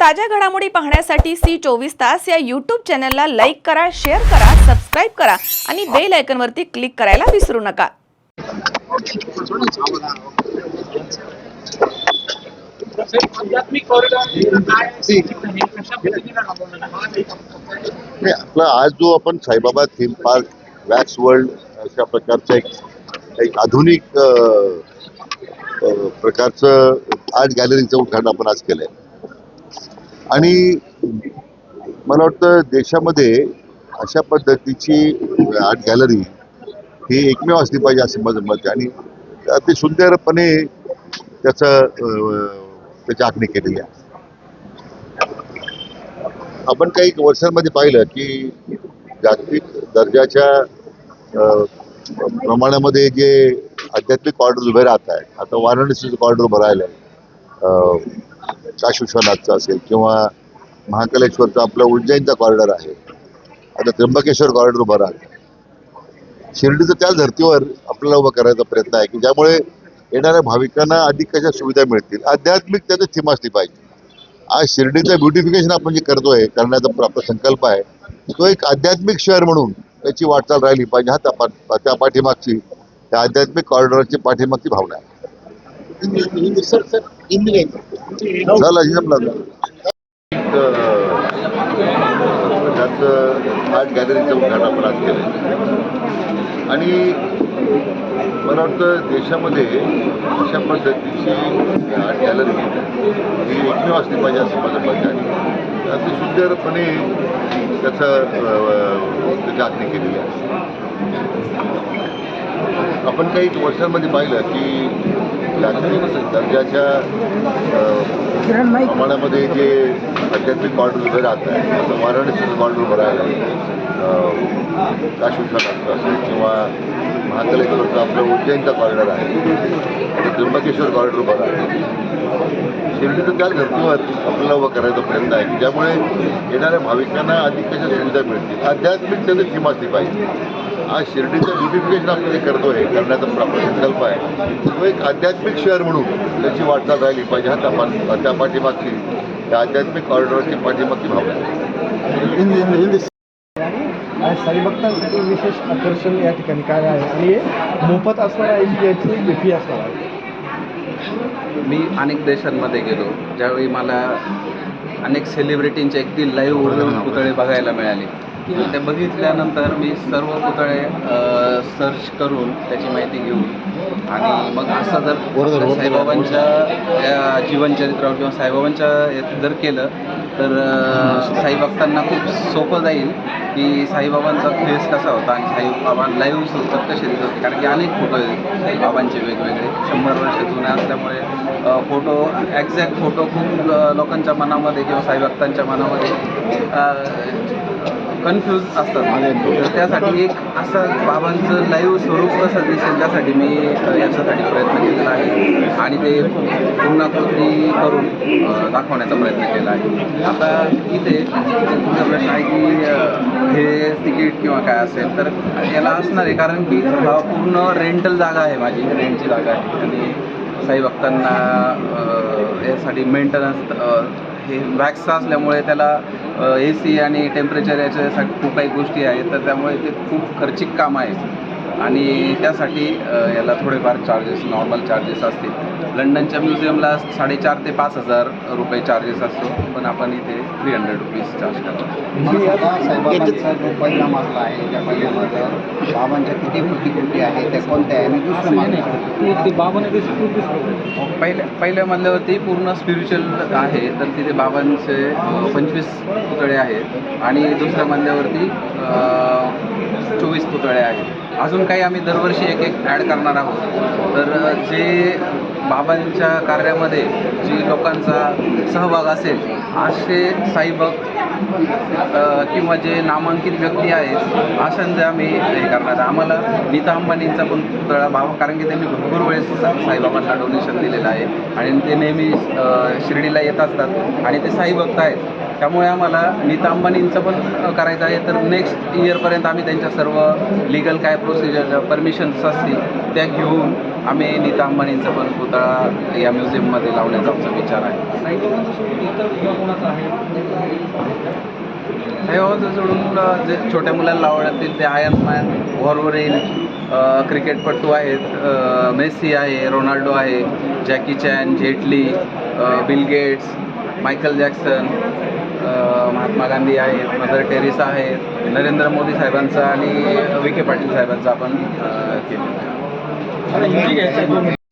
ताज्या घडामोडी पाहण्यासाठी सी चोवीस तास या यूट्यूब चॅनलला लाईक करा शेअर करा सबस्क्राईब करा आणि बेल आयकनवरती क्लिक करायला विसरू नका. नाही आपला आज जो आपण Saibaba theme park wax world अशा प्रकारचा एक आधुनिक प्रकारचं आर्ट गॅलरीचं उद्घाटन आपण आज केलंय. आणि मला वाटतं देशामध्ये अशा पद्धतीची आर्ट गॅलरी ही एकमेव असली पाहिजे असं माझं मत आणि अति सुंदरपणे त्याचं त्याची आखणी केलेली आहे. आपण काही वर्षांमध्ये पाहिलं की जागतिक दर्जाच्या प्रमाणामध्ये जे आध्यात्मिक कॉर्डर उभे राहत आहेत आता वाराणसीचं कॉर्डर उभं राहिलं आहे काशी विश्वनाथचं असेल किंवा महाकालेश्वरचं आपलं उज्जैनचा कॉरिडॉर आहे. आता त्र्यंबकेश्वर कॉरिडॉर उभा राहतं. शिर्डीचं त्या धर्तीवर आपल्याला उभं करायचा प्रयत्न आहे की ज्यामुळे येणाऱ्या भाविकांना अधिक कशा सुविधा मिळतील. आध्यात्मिक त्याचं थीम असली पाहिजे. आज शिर्डीचं ब्युटिफिकेशन आपण जे करतोय करण्याचा आपला संकल्प आहे तो एक आध्यात्मिक शहर म्हणून त्याची वाटचाल राहिली पाहिजे. हा त्या त्या पाठीमागची त्या आध्यात्मिक कॉरिडॉरची पाठीमागची भावना आहे. एक, अं, त्याचं आर्ट गॅलरीचं उद्घाटन आपण आज केलं आणि मला वाटतं देशामध्ये अशा पद्धतीची आर्ट गॅलरी ही एकमेव असली पाहिजे असं माझं मत आहे. आणि अति सुंदरपणे त्याचं त्याची आखणी केलेली आहे. आपण काही वर्षांमध्ये पाहिलं की जागतिक दर्जाच्या प्रमाणामध्ये जे आध्यात्मिक कॉरिडॉर उभे राहत आहे आता वाराणसीचं कॉरिडॉर उभं राहिलं आहे काशी विश्वनाथचं असेल किंवा महाकालेश्वरचं आपलं उज्जैनचा कॉरिडॉर आहे. आता त्र्यंबकेश्वर कॉरिडॉर बघा. शिर्डीचं त्या धर्तीवर आपल्याला उभं करायचा प्रयत्न आहे. की ज्यामुळे येणाऱ्या भाविकांना अधिक कशा सुविधा मिळतील? आध्यात्मिक त्याचं थीम असली पाहिजे. आज शिर्डीचं ब्युटिफिकेशन आपण जे करतोय करण्याचा आपला संकल्प आहे तो एक आध्यात्मिक शहर म्हणून त्याची वाटचाल राहिली पाहिजे. हा त्या त्या पाठीमागची त्या आध्यात्मिक कॉरिडॉरची पाठीमागची भावना आहे साईभक्तांसाठी विशेष आकर्षण या ठिकाणी काय आहे? आणि हे मोफत असणार आहे की याची फी असणार आहे. मी अनेक देशांमध्ये गेलो ज्यावेळी मला अनेक सेलिब्रिटींचे अगदी लाईव्ह पुतळे बघायला मिळाले. ते बघितल्यानंतर मी सर्व पुतळे सर्च करून त्याची माहिती घेऊन आणि मग असं जर साईबाबांच्या या जीवनचरित्रावर किंवा साईबाबांच्या यात जर केलं तर अ, साईभक्तांना खूप सोपं जाईल की साईबाबांचा फेस कसा होता आणि साईबाबा लाईव्ह सुद्धा कसे दिसत होते. कारण की अनेक फोटो आहेत साईबाबांचे वेगवेगळे. शंभर वर्ष जुने असल्यामुळे फोटो ॲक्झॅक्ट फोटो खूप लोकांच्या मनामध्ये किंवा साईभक्तांच्या मनामध्ये कन्फ्यूज असतात. तर त्यासाठी एक असं बाबांचं लाईव्ह स्वरूप कसं दिसेल त्यासाठी मी याच्यासाठी प्रयत्न केलेला आहे. आणि ते पूर्णाकृती करून दाखवण्याचा प्रयत्न केला आहे. आता इथे तुमचा प्रश्न आहे की हे तिकीट किंवा काय असेल तर याला असणार आहे. कारण की हा पूर्ण रेंटल जागा आहे माझी रेंटची जागा आहे. आणि साई भक्तांना यासाठी मेंटेनन्स हे वॅक्सचं असल्यामुळे त्याला ए सी आणि टेम्परेचर याच्यासाठी खूप काही गोष्टी आहेत तर त्यामुळे ते खूप खर्चिक काम आहे. आणि त्यासाठी याला थोडेफार चार्जेस नॉर्मल चार्जेस असतील. लंडनच्या म्युझियमला साडेचार ते पाच हजार रुपये चार्जेस असतो पण आपण इथे थ्री हंड्रेड रुपीज चार्ज करतो. आता साईबाबांचा जो पहिला मजला आहे त्या पहिल्या मजल्यावर बाबांच्या किती प्रतिकृती आहे त्या कोणत्या आहे? आणि दुसरं पहिल्या पहिल्या मजल्यावरती पूर्ण स्पिरिच्युअल आहे तर तिथे बाबांचे पंचवीस पुतळे आहेत. आणि दुसऱ्या मजल्यावरती अ, चोवीस पुतळे आहेत. अजून काही आम्ही दरवर्षी एक एक ॲड करणार आहोत. तर जे बाबांच्या कार्यामध्ये जी लोकांचा सहभाग असेल असे साईभक्त किंवा जे नामांकित व्यक्ती आहेत अशांचे आम्ही हे करणार. आम्हाला नीता अंबानींचा पण पुतळा बाबा कारण की त्यांनी भरपूर वेळेस साईबाबांना डोनेशन दिलेलं आहे. आणि ते नेहमी शिर्डीला येत असतात. आणि ते साईभक्त आहेत. त्यामुळे आम्हाला नीता अंबानींचं पण करायचं आहे. तर नेक्स्ट इयरपर्यंत आम्ही त्यांच्या सर्व लिगल काय प्रोसिजर परमिशन्स असतील त्या घेऊन आम्ही नीता अंबानींचा पण पुतळा या म्युझियममध्ये लावण्याचा आमचा विचार आहे. हे होतं जे छोट्या मुलांना लावण्यातील ते आयन मॅन वॉरवरील क्रिकेटपटू आहेत मेसी आहे रोनाल्डो आहे Jackie Chan Jaitley Bill Gates Michael Jackson Mahatma Gandhi आहेत मदर टेरेसा आहेत नरेंद्र मोदी साहेबांचा आणि विखे पाटील साहेबांचा आपण केलं